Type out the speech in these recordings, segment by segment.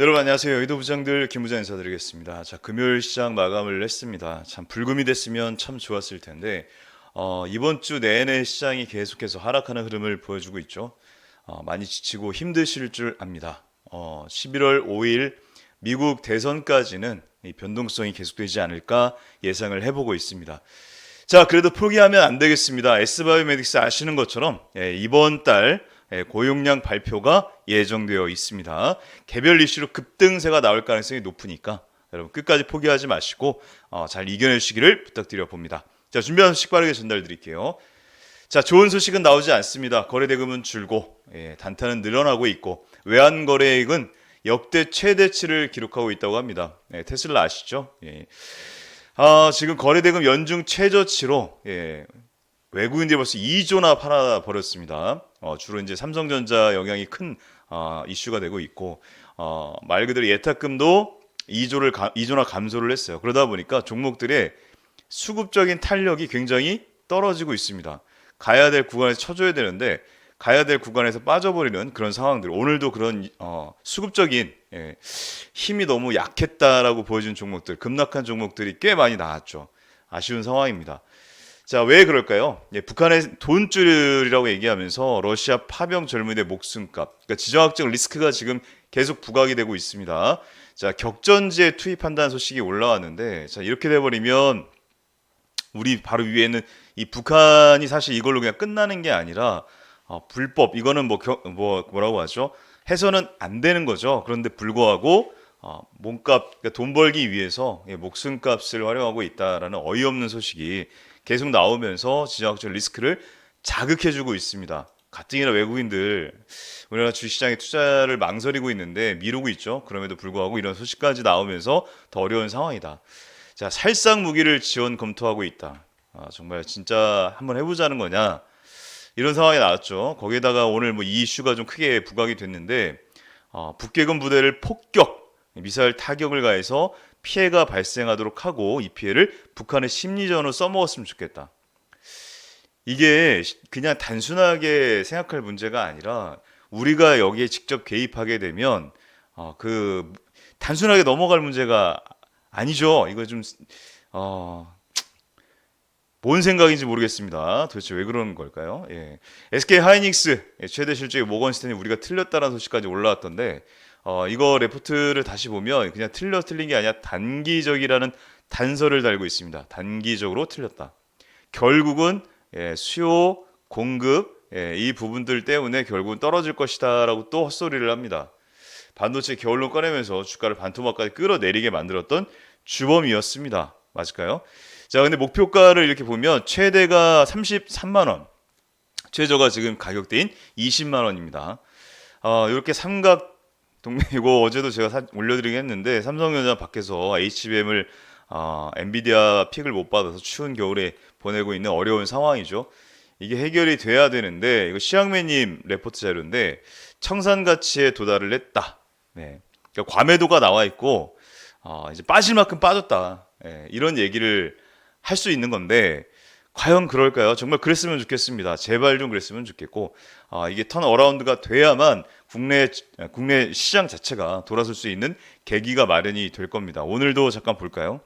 여러분 안녕하세요. 의도 부장들 김부장 인사드리겠습니다. 자 금요일 시장 마감을 했습니다. 참 불금이 됐으면 참 좋았을 텐데 어, 이번 주 내내 시장이 계속해서 하락하는 흐름을 보여주고 있죠. 어, 많이 지치고 힘드실 줄 압니다. 어, 11월 5일 미국 대선까지는 이 변동성이 계속되지 않을까 예상을 해보고 있습니다. 자, 그래도 포기하면 안 되겠습니다. S바이오메딕스 아시는 것처럼 예, 이번 달 예, 고용량 발표가 예정되어 있습니다. 개별 이슈로 급등세가 나올 가능성이 높으니까 여러분 끝까지 포기하지 마시고 어, 잘 이겨내 주시기를 부탁드려 봅니다. 자, 준비한 소식 빠르게 전달 드릴게요. 자, 좋은 소식은 나오지 않습니다. 거래 대금은 줄고 예, 단타는 늘어나고 있고 외환 거래액은 역대 최대치를 기록하고 있다고 합니다. 예, 테슬라 아시죠? 예. 아, 지금 거래 대금 연중 최저치로 예, 외국인들이 벌써 2조나 팔아 버렸습니다. 어, 주로 이제 삼성전자 영향이 큰 어, 이슈가 되고 있고 어, 말 그대로 예탁금도 2조를 가, 2조나 감소를 했어요. 그러다 보니까 종목들의 수급적인 탄력이 굉장히 떨어지고 있습니다. 가야 될 구간에서 쳐줘야 되는데 가야 될 구간에서 빠져버리는 그런 상황들. 오늘도 그런 어, 수급적인 예, 힘이 너무 약했다라고 보여준 종목들, 급락한 종목들이 꽤 많이 나왔죠. 아쉬운 상황입니다. 자, 왜 그럴까요? 예, 북한의 돈줄이라고 얘기하면서 러시아 파병 젊은이의 목숨값, 그러니까 지정학적 리스크가 지금 계속 부각이 되고 있습니다. 자, 격전지에 투입한다는 소식이 올라왔는데, 자, 이렇게 돼버리면 우리 바로 위에는 이 북한이 사실 이걸로 그냥 끝나는 게 아니라 어, 불법 이거는 뭐, 겨, 뭐 뭐라고 하죠? 해서는 안 되는 거죠. 그런데 불구하고 어, 몸값 그러니까 돈 벌기 위해서 예, 목숨값을 활용하고 있다라는 어이없는 소식이 계속 나오면서 지정학적 리스크를 자극해주고 있습니다. 가뜩이나 외국인들 우리나라 주식시장에 투자를 망설이고 있는데 미루고 있죠. 그럼에도 불구하고 이런 소식까지 나오면서 더 어려운 상황이다. 자, 살상 무기를 지원 검토하고 있다. 아, 정말 진짜 한번 해보자는 거냐? 이런 상황이 나왔죠. 거기에다가 오늘 뭐 이 이슈가 좀 크게 부각이 됐는데 어, 북계군 부대를 폭격, 미사일 타격을 가해서 피해가 발생하도록 하고 이 피해를 북한의 심리전으로 써먹었으면 좋겠다. 이게 그냥 단순하게 생각할 문제가 아니라 우리가 여기에 직접 개입하게 되면 어, 그 단순하게 넘어갈 문제가 아니죠. 이거 좀 어, 뭔 생각인지 모르겠습니다. 도대체 왜 그러는 걸까요? 예. SK 하이닉스 예, 최대 실적의 모건 스탠이 우리가 틀렸다는 소식까지 올라왔던데 어, 이거 레포트를 다시 보면 그냥 틀려 틀린 게 아니라 단기적이라는 단서를 달고 있습니다. 단기적으로 틀렸다. 결국은 예, 수요, 공급 예, 이 부분들 때문에 결국은 떨어질 것이다라고 또 헛소리를 합니다. 반도체 겨울로 꺼내면서 주가를 반토막까지 끌어내리게 만들었던 주범이었습니다. 맞을까요? 자, 근데 목표가를 이렇게 보면 최대가 33만 원, 최저가 지금 가격대인 20만 원입니다. 어, 이렇게 삼각 동맹이고 어제도 제가 사, 올려드리긴 했는데 삼성전자 밖에서 HBM을 어, 엔비디아 픽을 못 받아서 추운 겨울에 보내고 있는 어려운 상황이죠. 이게 해결이 돼야 되는데 이거 시향매님 레포트 자료인데 청산 가치에 도달을 했다. 네. 그러니까 과매도가 나와 있고 어, 이제 빠질 만큼 빠졌다. 예, 이런 얘기를 할 수 있는 건데 과연 그럴까요? 정말 그랬으면 좋겠습니다. 제발 좀 그랬으면 좋겠고 아, 이게 턴 어라운드가 돼야만 국내 국내 시장 자체가 돌아설 수 있는 계기가 마련이 될 겁니다. 오늘도 잠깐 볼까요?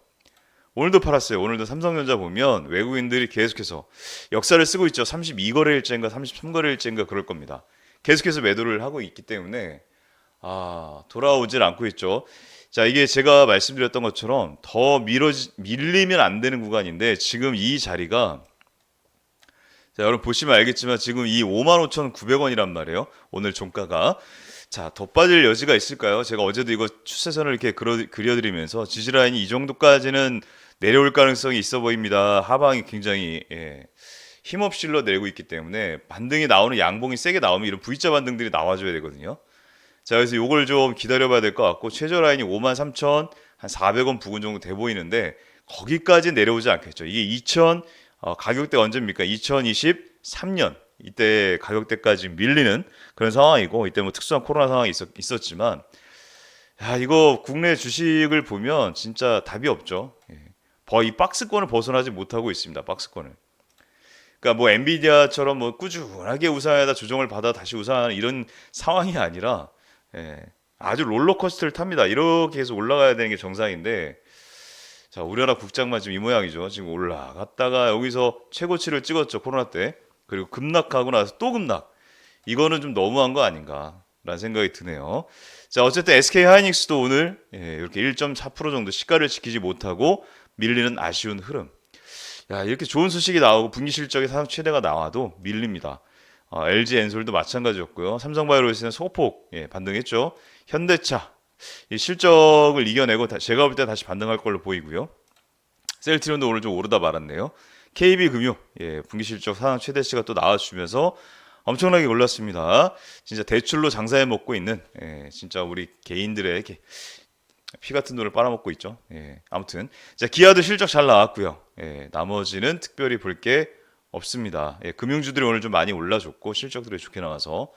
오늘도 팔았어요. 오늘도 삼성전자 보면 외국인들이 계속해서 역사를 쓰고 있죠. 32거래일째인가 33거래일째인가 그럴 겁니다. 계속해서 매도를 하고 있기 때문에 아, 돌아오질 않고 있죠. 자, 이게 제가 말씀드렸던 것처럼 더 밀어지, 밀리면 안 되는 구간인데 지금 이 자리가 자, 여러분 보시면 알겠지만 지금 이 55,900원이란 말이에요. 오늘 종가가. 자, 더 빠질 여지가 있을까요? 제가 어제도 이거 추세선을 이렇게 그려, 그려드리면서 지지라인이 이 정도까지는 내려올 가능성이 있어 보입니다. 하방이 굉장히 예, 힘없이 흘러내리고 있기 때문에 반등이 나오는 양봉이 세게 나오면 이런 V자 반등들이 나와줘야 되거든요. 자, 그래서 요걸 좀 기다려봐야 될 것 같고 최저 라인이 53,000 한 400원 부근 정도 돼 보이는데 거기까지 내려오지 않겠죠. 이게 2000 어, 가격대 언제입니까? 2023년 이때 가격대까지 밀리는 그런 상황이고 이때 뭐 특수한 코로나 상황이 있었, 있었지만 야 이거 국내 주식을 보면 진짜 답이 없죠. 예. 거의 박스권을 벗어나지 못하고 있습니다. 박스권을. 그러니까 뭐 엔비디아처럼 뭐 꾸준하게 우상에다 조정을 받아 다시 우상하는 이런 상황이 아니라 예, 아주 롤러코스터를 탑니다. 이렇게 해서 올라가야 되는 게 정상인데 자 우리나라 국장만 지금 이 모양이죠. 지금 올라갔다가 여기서 최고치를 찍었죠 코로나 때 그리고 급락하고 나서 또 급락. 이거는 좀 너무한 거 아닌가라는 생각이 드네요. 자 어쨌든 SK 하이닉스도 오늘 예, 이렇게 1.4% 정도 시가를 지키지 못하고 밀리는 아쉬운 흐름. 야 이렇게 좋은 소식이 나오고 분기 실적이 사상 최대가 나와도 밀립니다. 어, LG 엔솔도 마찬가지였고요. 삼성바이오로스는 소폭 예, 반등했죠. 현대차 이 실적을 이겨내고 다- 제가 볼 때 다시 반등할 걸로 보이고요. 셀트리온도 오늘 좀 오르다 말았네요. KB금융 예, 분기 실적 사상 최대치가 또 나와주면서 엄청나게 올랐습니다. 진짜 대출로 장사해 먹고 있는 예, 진짜 우리 개인들의 게- 피 같은 돈을 빨아먹고 있죠. 예, 아무튼 자 기아도 실적 잘 나왔고요. 예, 나머지는 특별히 볼게 없습니다. 예, 금융주들이 오늘 좀 많이 올라줬고 실적들이 좋게 나와서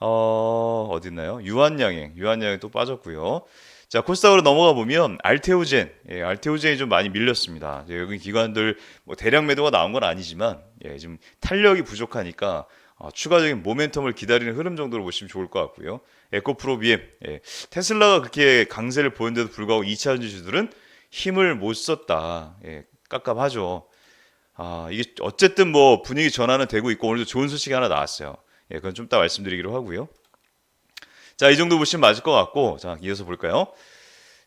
어, 어딨나요? 유한양행, 유한양행 또 빠졌고요. 자, 코스닥으로 넘어가 보면 알테오젠, 예, 알테오젠이 좀 많이 밀렸습니다. 예, 여기 기관들 뭐 대량 매도가 나온 건 아니지만 예, 지금 탄력이 부족하니까 어, 추가적인 모멘텀을 기다리는 흐름 정도로 보시면 좋을 것 같고요. 에코프로 BM, 예, 테슬라가 그렇게 강세를 보였는데도 불구하고 2차 전지주들은 힘을 못 썼다. 예, 깝깝하죠. 아, 이게 어쨌든 뭐 분위기 전환은 되고 있고 오늘도 좋은 소식이 하나 나왔어요. 예, 그건 좀 이따 말씀드리기로 하고요. 자, 이 정도 보시면 맞을 것 같고, 자, 이어서 볼까요?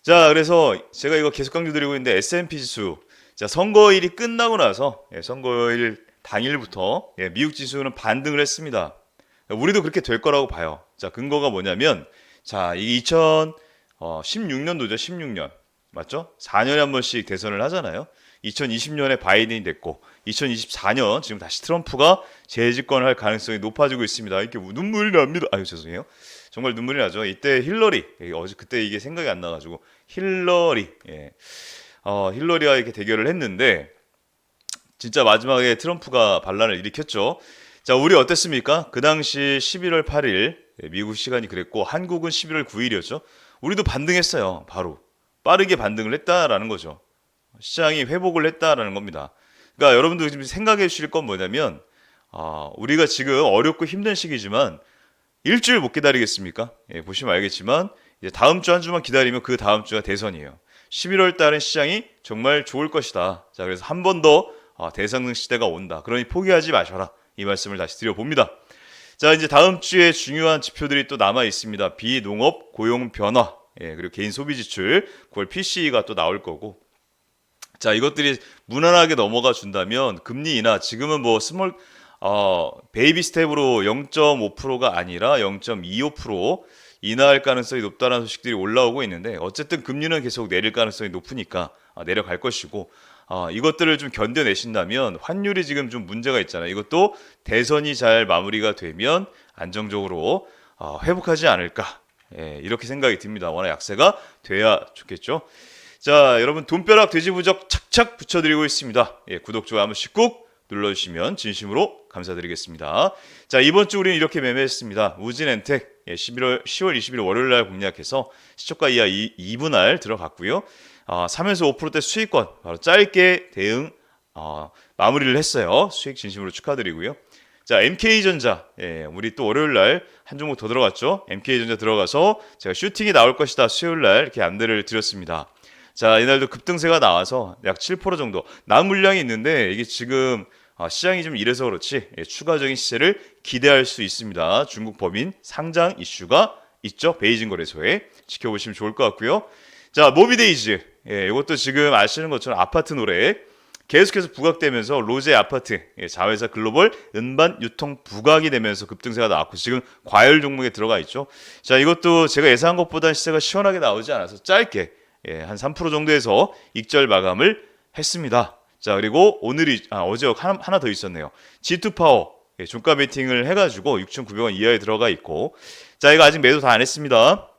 자, 그래서 제가 이거 계속 강조드리고 있는데 S&P 지수, 자, 선거일이 끝나고 나서 예, 선거일 당일부터 예, 미국 지수는 반등을 했습니다. 우리도 그렇게 될 거라고 봐요. 자, 근거가 뭐냐면, 자, 이게 2016년도죠, 16년. 맞죠? 4년에 한 번씩 대선을 하잖아요. 2020년에 바이든이 됐고 2024년 지금 다시 트럼프가 재집권을 할 가능성이 높아지고 있습니다. 이렇게 눈물이 납니다. 아유 죄송해요. 정말 눈물이 나죠. 이때 힐러리 예, 어제 그때 이게 생각이 안 나가지고 힐러리 예. 어, 힐러리와 이렇게 대결을 했는데 진짜 마지막에 트럼프가 반란을 일으켰죠. 자 우리 어땠습니까? 그 당시 11월 8일 예, 미국 시간이 그랬고 한국은 11월 9일이었죠. 우리도 반등했어요. 바로 빠르게 반등을 했다라는 거죠. 시장이 회복을 했다라는 겁니다. 그러니까 여러분들 지금 생각해 주실 건 뭐냐면 아, 우리가 지금 어렵고 힘든 시기지만 일주일 못 기다리겠습니까? 예, 보시면 알겠지만 이제 다음 주 한 주만 기다리면 그 다음 주가 대선이에요. 11월 달은 시장이 정말 좋을 것이다. 자, 그래서 한 번더 아, 대상등 시대가 온다. 그러니 포기하지 마셔라. 이 말씀을 다시 드려봅니다. 자, 이제 다음 주에 중요한 지표들이 또 남아 있습니다. 비농업 고용 변화, 예, 그리고 개인 소비 지출, 9월 PCE가 또 나올 거고, 자, 이것들이 무난하게 넘어가 준다면 금리 인하 지금은 뭐 스몰 어, 베이비 스텝으로 0.5%가 아니라 0.25% 인하할 가능성이 높다는 소식들이 올라오고 있는데 어쨌든 금리는 계속 내릴 가능성이 높으니까 아, 내려갈 것이고 아, 이것들을 좀 견뎌내신다면 환율이 지금 좀 문제가 있잖아요. 이것도 대선이 잘 마무리가 되면 안정적으로 아, 회복하지 않을까 예, 이렇게 생각이 듭니다. 워낙 약세가 돼야 좋겠죠. 자, 여러분 돈벼락 돼지부적 착착 붙여드리고 있습니다. 예, 구독, 좋아요 한 번씩 꾹 눌러주시면 진심으로 감사드리겠습니다. 자, 이번 주 우리는 이렇게 매매했습니다. 우진엔텍 예, 11월 10월 20일 월요일 날 공략해서 시초가 이하 2, 2분할 들어갔고요. 아, 3에서 5%대 수익권 바로 짧게 대응 어, 마무리를 했어요. 수익 진심으로 축하드리고요. 자, MK전자. 예, 우리 또 월요일 날 한 종목 더 들어갔죠. MK전자 들어가서 제가 슈팅이 나올 것이다. 수요일 날 이렇게 안대를 드렸습니다. 자, 이날도 급등세가 나와서 약 7% 정도 남은 물량이 있는데 이게 지금 아, 시장이 좀 이래서 그렇지 예, 추가적인 시세를 기대할 수 있습니다. 중국 법인 상장 이슈가 있죠. 베이징 거래소에 지켜보시면 좋을 것 같고요. 자, 모비데이즈. 예, 이것도 지금 아시는 것처럼 아파트 노래 계속해서 부각되면서 로제 아파트 예, 자회사 글로벌 은반 유통 부각이 되면서 급등세가 나왔고 지금 과열 종목에 들어가 있죠. 자, 이것도 제가 예상한 것보다 시세가 시원하게 나오지 않아서 짧게 예, 한 3% 정도에서 익절 마감을 했습니다. 자, 그리고 오늘이 아, 어제 하나, 하나 더 있었네요. G2 파워 예, 종가 베팅을 해가지고 6,900원 이하에 들어가 있고, 자, 이거 아직 매도 다 안 했습니다.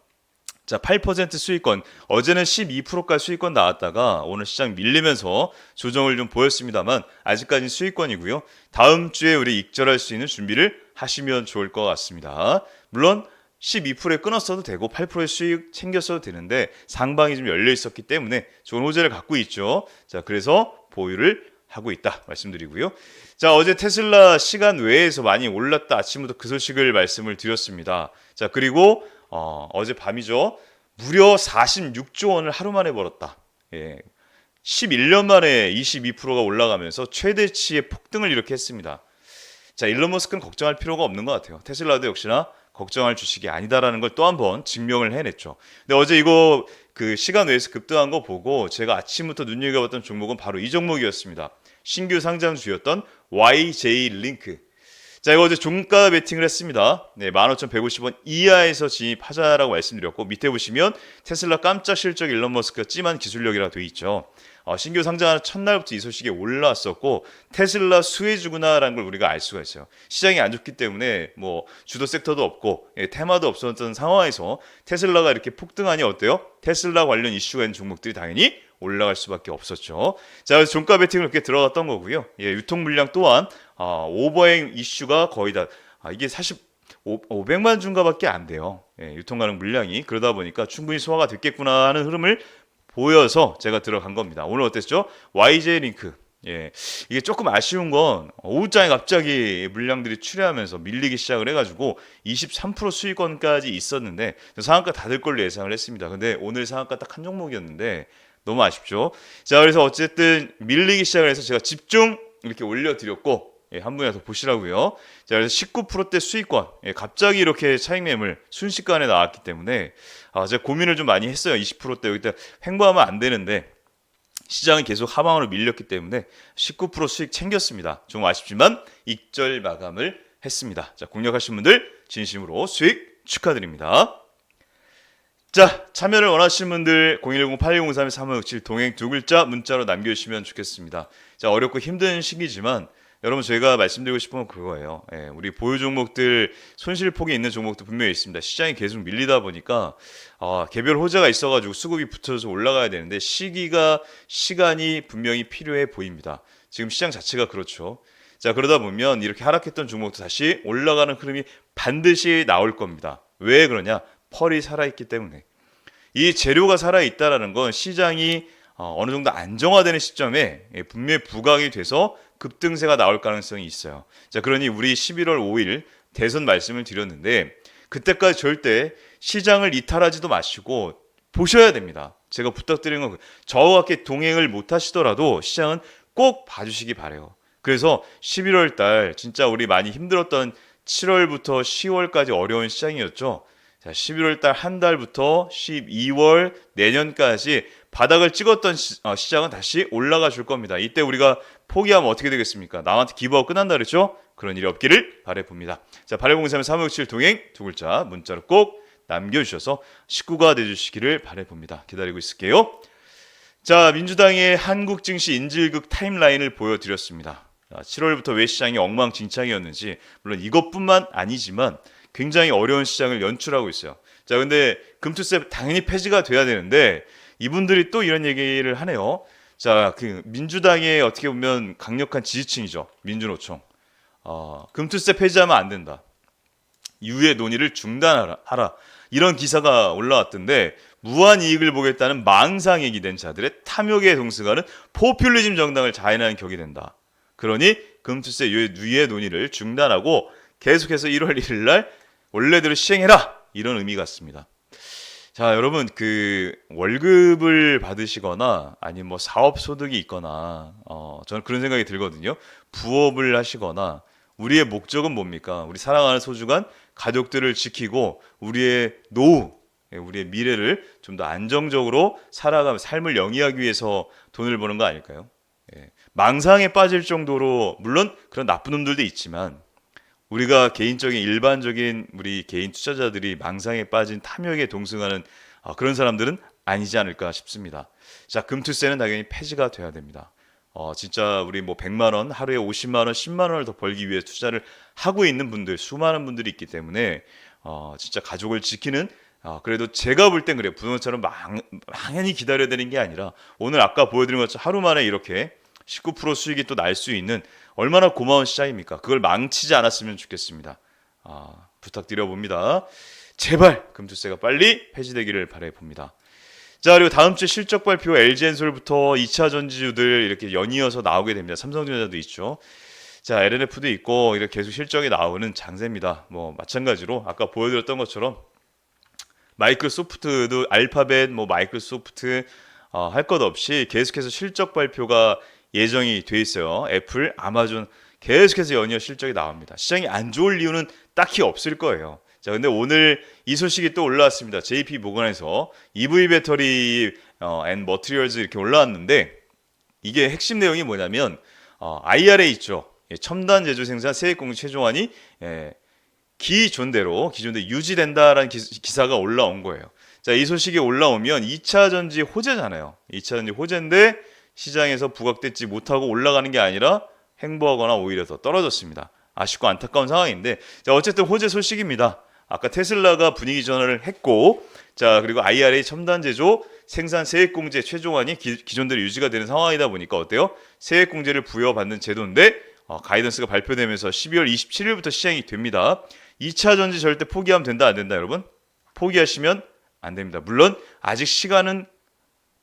자, 8% 수익권. 어제는 12%까지 수익권 나왔다가 오늘 시장 밀리면서 조정을 좀 보였습니다만 아직까지는 수익권이고요. 다음 주에 우리 익절할 수 있는 준비를 하시면 좋을 것 같습니다. 물론 12%에 끊었어도 되고 8%의 수익 챙겼어도 되는데 상방이 좀 열려 있었기 때문에 좋은 호재를 갖고 있죠. 자, 그래서 보유를 하고 있다 말씀드리고요. 자, 어제 테슬라 시간 외에서 많이 올랐다 아침부터 그 소식을 말씀을 드렸습니다. 자, 그리고 어, 어제 밤이죠. 무려 46조 원을 하루 만에 벌었다. 예. 11년 만에 22%가 올라가면서 최대치의 폭등을 이렇게 했습니다. 자, 일론 머스크는 걱정할 필요가 없는 것 같아요. 테슬라도 역시나 걱정할 주식이 아니다라는 걸 또 한 번 증명을 해냈죠. 근데 어제 이거 그 시간 외에서 급등한 거 보고 제가 아침부터 눈여겨봤던 종목은 바로 이 종목이었습니다. 신규 상장주였던 YJ 링크. 자, 이거 어제 종가 베팅을 했습니다. 네, 15,150원 이하에서 진입하자라고 말씀드렸고 밑에 보시면 테슬라 깜짝 실적 일론 머스크가 찜한 기술력이라고 돼 있죠. 어, 신규 상장하는 첫날부터 이 소식이 올라왔었고 테슬라 수혜주구나라는 걸 우리가 알 수가 있어요. 시장이 안 좋기 때문에 뭐 주도 섹터도 없고 예, 테마도 없었던 상황에서 테슬라가 이렇게 폭등하니 어때요? 테슬라 관련 이슈가 있는 종목들이 당연히 올라갈 수밖에 없었죠. 자, 종가 베팅을 이렇게 들어갔던 거고요. 예, 유통 물량 또한 아, 오버행 이슈가 거의 다 아, 이게 사실 500만 중가밖에 안 돼요. 예, 유통 가능 물량이 그러다 보니까 충분히 소화가 됐겠구나 하는 흐름을 보여서 제가 들어간 겁니다. 오늘 어땠죠? YJ 링크. 예. 이게 조금 아쉬운 건 오후장에 갑자기 물량들이 출회하면서 밀리기 시작을 해가지고 23% 수익권까지 있었는데 상한가 닫을 걸로 예상을 했습니다. 근데 오늘 상한가 딱 한 종목이었는데 너무 아쉽죠. 자, 그래서 어쨌든 밀리기 시작을 해서 제가 집중 이렇게 올려드렸고 예, 한 분이라도 보시라고요. 자, 그래서 19%대 수익권. 예, 갑자기 이렇게 차익 매물 순식간에 나왔기 때문에 아, 제가 고민을 좀 많이 했어요. 20%대 여기다 횡보하면 안 되는데 시장은 계속 하방으로 밀렸기 때문에 19% 수익 챙겼습니다. 좀 아쉽지만 익절 마감을 했습니다. 자, 공략하신 분들 진심으로 수익 축하드립니다. 자, 참여를 원하시는 분들 010-8203-3567 동행 두 글자 문자로 남겨주시면 좋겠습니다. 자, 어렵고 힘든 시기지만 여러분 저희가 말씀드리고 싶은 건 그거예요. 예, 우리 보유 종목들 손실 폭이 있는 종목도 분명히 있습니다. 시장이 계속 밀리다 보니까 아, 개별 호재가 있어가지고 수급이 붙어서 올라가야 되는데 시기가 시간이 분명히 필요해 보입니다. 지금 시장 자체가 그렇죠. 자 그러다 보면 이렇게 하락했던 종목도 다시 올라가는 흐름이 반드시 나올 겁니다. 왜 그러냐? 펄이 살아있기 때문에 이 재료가 살아있다라는 건 시장이 어, 어느 정도 안정화되는 시점에 예, 분명히 부각이 돼서 급등세가 나올 가능성이 있어요. 자, 그러니 우리 11월 5일 대선 말씀을 드렸는데 그때까지 절대 시장을 이탈하지도 마시고 보셔야 됩니다. 제가 부탁드리는 건 그, 저와 함께 동행을 못 하시더라도 시장은 꼭 봐주시기 바래요. 그래서 11월 달 진짜 우리 많이 힘들었던 7월부터 10월까지 어려운 시장이었죠. 자, 11월 달 한 달부터 12월 내년까지 바닥을 찍었던 시, 어, 장은 다시 올라가 줄 겁니다. 이때 우리가 포기하면 어떻게 되겠습니까? 남한테 기부하고 끝난다 그랬죠? 그런 일이 없기를 바래봅니다. 자, 8103 357 동행 두 글자 문자로 꼭 남겨주셔서 식구가 돼주시기를 바래봅니다. 기다리고 있을게요. 자, 민주당의 한국 증시 인질극 타임라인을 보여드렸습니다. 7월부터 왜 시장이 엉망진창이었는지 물론 이것뿐만 아니지만 굉장히 어려운 시장을 연출하고 있어요. 자, 근데 금투세 당연히 폐지가 돼야 되는데 이분들이 또 이런 얘기를 하네요. 자, 그 민주당의 어떻게 보면 강력한 지지층이죠. 민주노총. 어, 금투세 폐지하면 안 된다. 이후의 논의를 중단하라. 하라. 이런 기사가 올라왔던데 무한 이익을 보겠다는 망상액이 된 자들의 탐욕에 동승하는 포퓰리즘 정당을 자인하는 격이 된다. 그러니 금투세 유예 논의를 중단하고 계속해서 1월 1일 날 원래대로 시행해라 이런 의미 같습니다. 자, 여러분 그 월급을 받으시거나 아니면 뭐 사업 소득이 있거나 어, 저는 그런 생각이 들거든요. 부업을 하시거나 우리의 목적은 뭡니까? 우리 사랑하는 소중한 가족들을 지키고 우리의 노후, 예, 우리의 미래를 좀 더 안정적으로 살아가며 삶을 영위하기 위해서 돈을 버는 거 아닐까요? 예. 망상에 빠질 정도로 물론 그런 나쁜 놈들도 있지만 우리가 개인적인 일반적인 우리 개인 투자자들이 망상에 빠진 탐욕에 동승하는 어, 그런 사람들은 아니지 않을까 싶습니다. 자, 금투세는 당연히 폐지가 돼야 됩니다. 어, 진짜 우리 뭐 100만 원, 하루에 50만 원, 10만 원을 더 벌기 위해 투자를 하고 있는 분들, 수많은 분들이 있기 때문에 어, 진짜 가족을 지키는 어, 그래도 제가 볼 땐 그래요. 부동산은 망, 망연히 기다려야 되는 게 아니라 오늘 아까 보여드린 것처럼 하루 만에 이렇게 19% 수익이 또 날 수 있는 얼마나 고마운 시장입니까? 그걸 망치지 않았으면 좋겠습니다. 아, 부탁드려 봅니다. 제발 금투세가 빨리 폐지되기를 바래 봅니다. 자 그리고 다음 주 실적 발표 LG엔솔부터 2차 전지주들 이렇게 연이어서 나오게 됩니다. 삼성전자도 있죠. 자 LNF도 있고 이렇게 계속 실적이 나오는 장세입니다. 뭐 마찬가지로 아까 보여드렸던 것처럼 마이크로소프트도 알파벳, 뭐 마이크로소프트 어, 할 것 없이 계속해서 실적 발표가 예정이 돼 있어요. 애플, 아마존 계속해서 연이어 실적이 나옵니다. 시장이 안 좋을 이유는 딱히 없을 거예요. 자, 근데 오늘 이 소식이 또 올라왔습니다. JP 모건에서 EV 배터리 어, 앤 머티리얼즈 이렇게 올라왔는데 이게 핵심 내용이 뭐냐면 어, IRA 있죠. 예, 첨단 제조 생산 세액 공제 최종안이 예, 기존대로 기존대 유지된다라는 기, 기사가 올라온 거예요. 자, 이 소식이 올라오면 2차 전지 호재잖아요. 2차 전지 호재인데 시장에서 부각되지 못하고 올라가는 게 아니라 행보하거나 오히려 더 떨어졌습니다. 아쉽고 안타까운 상황인데 자, 어쨌든 호재 소식입니다. 아까 테슬라가 분위기 전환을 했고 자, 그리고 IRA 첨단 제조 생산 세액 공제 최종안이 기, 기존대로 유지가 되는 상황이다 보니까 어때요? 세액 공제를 부여받는 제도인데 어, 가이던스가 발표되면서 12월 27일부터 시행이 됩니다. 2차 전지 절대 포기하면 된다 안 된다 여러분? 포기하시면 안 됩니다. 물론 아직 시간은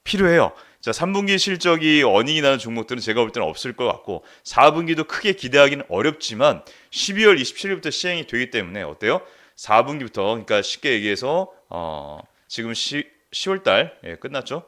필요해요. 자, 3분기 실적이 어닝이 나는 종목들은 제가 볼 때는 없을 것 같고 4분기도 크게 기대하기는 어렵지만 12월 27일부터 시행이 되기 때문에 어때요? 4분기부터 그러니까 쉽게 얘기해서 어, 지금 시, 10월 달 예, 끝났죠?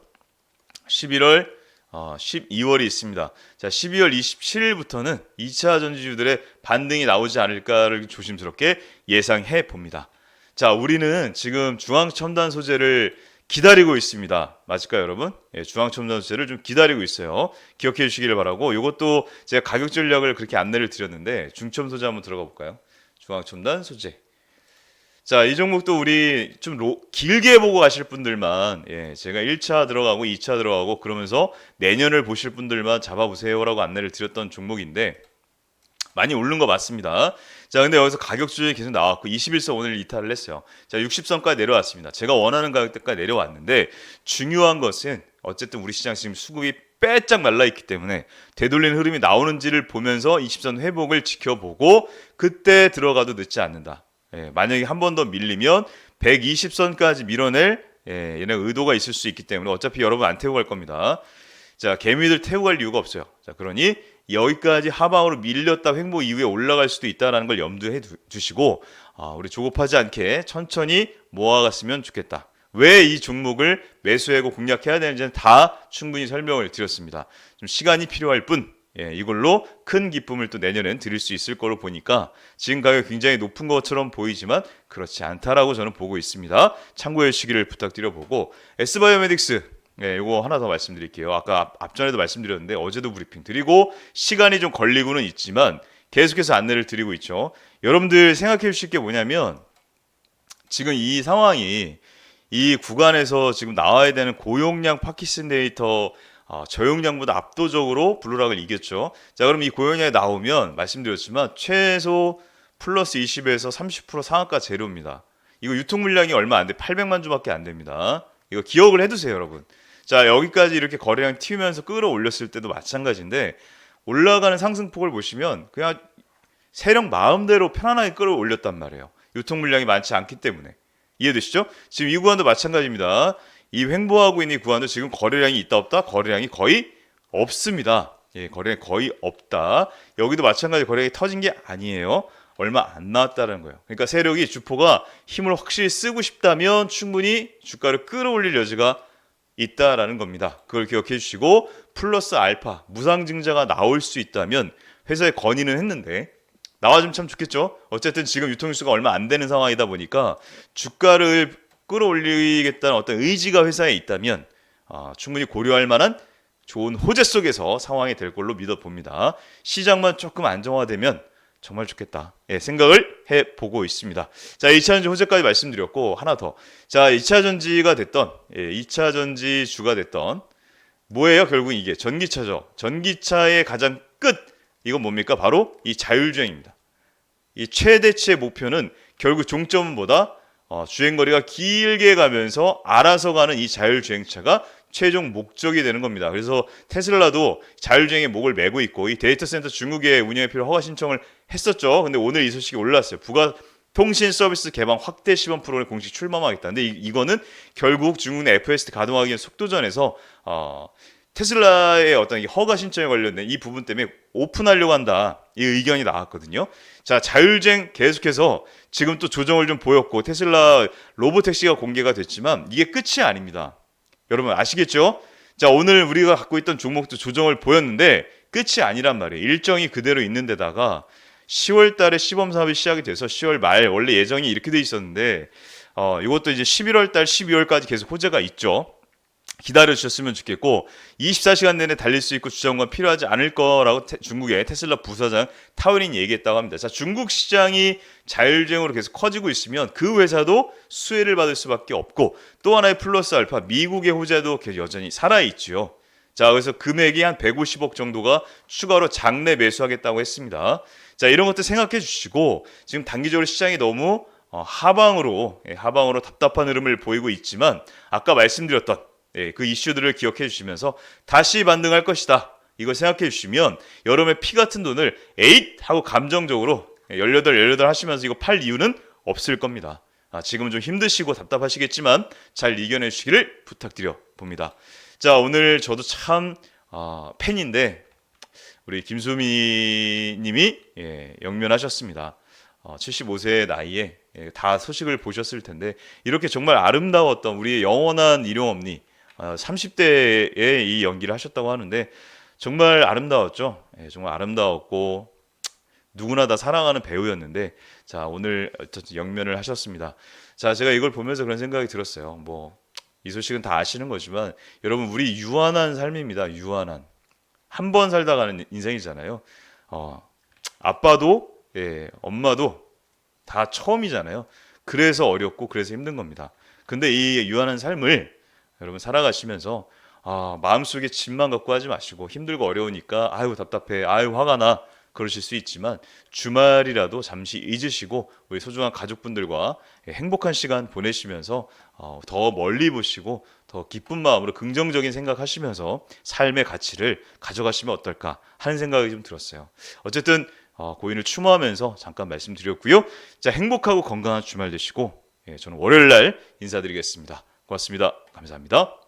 11월 어, 12월이 있습니다. 자, 12월 27일부터는 2차 전지주들의 반등이 나오지 않을까를 조심스럽게 예상해 봅니다. 자, 우리는 지금 중앙 첨단 소재를 기다리고 있습니다. 맞을까요, 여러분? 예, 중앙 첨단 소재를 좀 기다리고 있어요. 기억해 주시기를 바라고 이것도 제가 가격 전략을 그렇게 안내를 드렸는데 중첨 소재 한번 들어가 볼까요? 중앙 첨단 소재. 자, 이 종목도 우리 좀 로- 길게 보고 가실 분들만, 예, 제가 1차 들어가고 2차 들어가고 그러면서 내년을 보실 분들만 잡아보세요라고 안내를 드렸던 종목인데, 많이 오른 거 맞습니다. 자, 근데 여기서 가격 조정이 계속 나왔고, 21선 오늘 이탈을 했어요. 자, 60선까지 내려왔습니다. 제가 원하는 가격대까지 내려왔는데, 중요한 것은 어쨌든 우리 시장 지금 수급이 빼짝 말라 있기 때문에 되돌리는 흐름이 나오는지를 보면서 20선 회복을 지켜보고 그때 들어가도 늦지 않는다. 예, 만약에 한 번 더 밀리면 120선까지 밀어낼 예, 얘네 의도가 있을 수 있기 때문에 어차피 여러분 안 태우고 갈 겁니다. 자, 개미들 태우고 갈 이유가 없어요. 자, 그러니 여기까지 하방으로 밀렸다 횡보 이후에 올라갈 수도 있다라는 걸 염두에 두- 두시고 아, 우리 조급하지 않게 천천히 모아갔으면 좋겠다. 왜 이 종목을 매수하고 공략해야 되는지는 다 충분히 설명을 드렸습니다. 좀 시간이 필요할 뿐 예, 이걸로 큰 기쁨을 또 내년엔 드릴 수 있을 거로 보니까 지금 가격 굉장히 높은 것처럼 보이지만 그렇지 않다라고 저는 보고 있습니다. 참고해 주시기를 부탁드려 보고 S바이오메딕스 예, 이거 하나 더 말씀드릴게요. 아까 앞, 앞전에도 말씀드렸는데 어제도 브리핑 드리고 시간이 좀 걸리고는 있지만 계속해서 안내를 드리고 있죠. 여러분들 생각해 주실 게 뭐냐면 지금 이 상황이 이 구간에서 지금 나와야 되는 고용량 파키슨 데이터 어, 저용량보다 압도적으로 블루락을 이겼죠. 자, 그럼 이 고용량이 나오면 말씀드렸지만 최소 플러스 20에서 30% 상한가 재료입니다. 이거 유통 물량이 얼마 안 돼. 800만 주밖에 안 됩니다. 이거 기억을 해 두세요, 여러분. 자, 여기까지 이렇게 거래량 튀우면서 끌어올렸을 때도 마찬가지인데 올라가는 상승폭을 보시면 그냥 세력 마음대로 편안하게 끌어올렸단 말이에요. 유통 물량이 많지 않기 때문에. 이해되시죠? 지금 이 구간도 마찬가지입니다. 이 횡보하고 있는 이 구간도 지금 거래량이 있다 없다? 거래량이 거의 없습니다. 예, 거래량이 거의 없다. 여기도 마찬가지 거래량이 터진 게 아니에요. 얼마 안 나왔다는 거예요. 그러니까 세력이 주포가 힘을 확실히 쓰고 싶다면 충분히 주가를 끌어올릴 여지가 있다라는 겁니다. 그걸 기억해 주시고 플러스 알파 무상증자가 나올 수 있다면 회사에 건의는 했는데 나와주면 참 좋겠죠. 어쨌든 지금 유통수가 얼마 안 되는 상황이다 보니까 주가를 끌어올리겠다는 어떤 의지가 회사에 있다면 아, 충분히 고려할 만한 좋은 호재 속에서 상황이 될 걸로 믿어 봅니다. 시장만 조금 안정화되면 정말 좋겠다. 예, 생각을 해 보고 있습니다. 자, 2차 전지 호재까지 말씀드렸고 하나 더. 자, 2차 전지가 됐던 예, 2차 전지 주가 됐던 뭐예요? 결국 이게 전기차죠. 전기차의 가장 끝 이건 뭡니까? 바로 이 자율주행입니다. 이 최대치의 목표는 결국 종점보다 어, 주행거리가 길게 가면서 알아서 가는 이 자율주행차가 최종 목적이 되는 겁니다. 그래서 테슬라도 자율주행의 목을 메고 있고 이 데이터 센터 중국에 운영에 필요 허가 신청을 했었죠. 근데 오늘 이 소식이 올랐어요. 부가 통신 서비스 개방 확대 시범 프로그램 공식 출범하겠다. 근데 이, 이거는 결국 중국 내 FSD 가동하기 위한 속도전에서 어, 테슬라의 어떤 이 허가 신청에 관련된 이 부분 때문에 오픈하려고 한다. 이 의견이 나왔거든요. 자, 자율주행 계속해서 지금 또 조정을 좀 보였고 테슬라 로보택시가 공개가 됐지만 이게 끝이 아닙니다. 여러분 아시겠죠? 자, 오늘 우리가 갖고 있던 종목도 조정을 보였는데 끝이 아니란 말이에요. 일정이 그대로 있는 데다가 10월 달에 시범 사업이 시작이 돼서 10월 말 원래 예정이 이렇게 돼 있었는데 어, 이것도 이제 11월 달 12월까지 계속 호재가 있죠. 기다려 주셨으면 좋겠고 24시간 내내 달릴 수 있고 주정관 필요하지 않을 거라고 테- 중국의 테슬라 부사장 타오린이 얘기했다고 합니다. 자, 중국 시장이 자율주행으로 계속 커지고 있으면 그 회사도 수혜를 받을 수밖에 없고 또 하나의 플러스 알파 미국의 호재도 계속 여전히 살아 있지요. 자, 그래서 금액이 한 150억 정도가 추가로 장내 매수하겠다고 했습니다. 자, 이런 것들 생각해 주시고 지금 단기적으로 시장이 너무 어, 하방으로 예, 하방으로 답답한 흐름을 보이고 있지만 아까 말씀드렸던 예, 그 이슈들을 기억해 주시면서 다시 반등할 것이다. 이걸 생각해 주시면 여름에 피 같은 돈을 에잇 하고 감정적으로 예, 18, 18 하시면서 이거 팔 이유는 없을 겁니다. 아, 지금 좀 힘드시고 답답하시겠지만 잘 이겨내 주시기를 부탁드려 봅니다. 자, 오늘 저도 참 아, 팬인데 우리 김수미 님이 예, 영면하셨습니다. 어, 75세의 나이에 예, 다 소식을 보셨을 텐데 이렇게 정말 아름다웠던 우리의 영원한 일용엄니 어, 30대에 이 연기를 하셨다고 하는데 정말 아름다웠죠. 예, 정말 아름다웠고 누구나 다 사랑하는 배우였는데 자 오늘 영면을 하셨습니다. 자 제가 이걸 보면서 그런 생각이 들었어요. 뭐 이 소식은 다 아시는 거지만 여러분 우리 유한한 삶입니다. 유한한 한 번 살다 가는 인생이잖아요. 어, 아빠도 예, 엄마도 다 처음이잖아요. 그래서 어렵고 그래서 힘든 겁니다. 근데 이 유한한 삶을 여러분 살아가시면서 아, 마음속에 짐만 갖고 하지 마시고 힘들고 어려우니까 아유 답답해 아유 화가 나 그러실 수 있지만 주말이라도 잠시 잊으시고 우리 소중한 가족분들과 행복한 시간 보내시면서 어, 더 멀리 보시고 더 기쁜 마음으로 긍정적인 생각하시면서 삶의 가치를 가져가시면 어떨까 하는 생각이 좀 들었어요. 어쨌든 어, 고인을 추모하면서 잠깐 말씀드렸고요. 자 행복하고 건강한 주말 되시고 예, 저는 월요일 날 인사드리겠습니다. 고맙습니다. 감사합니다.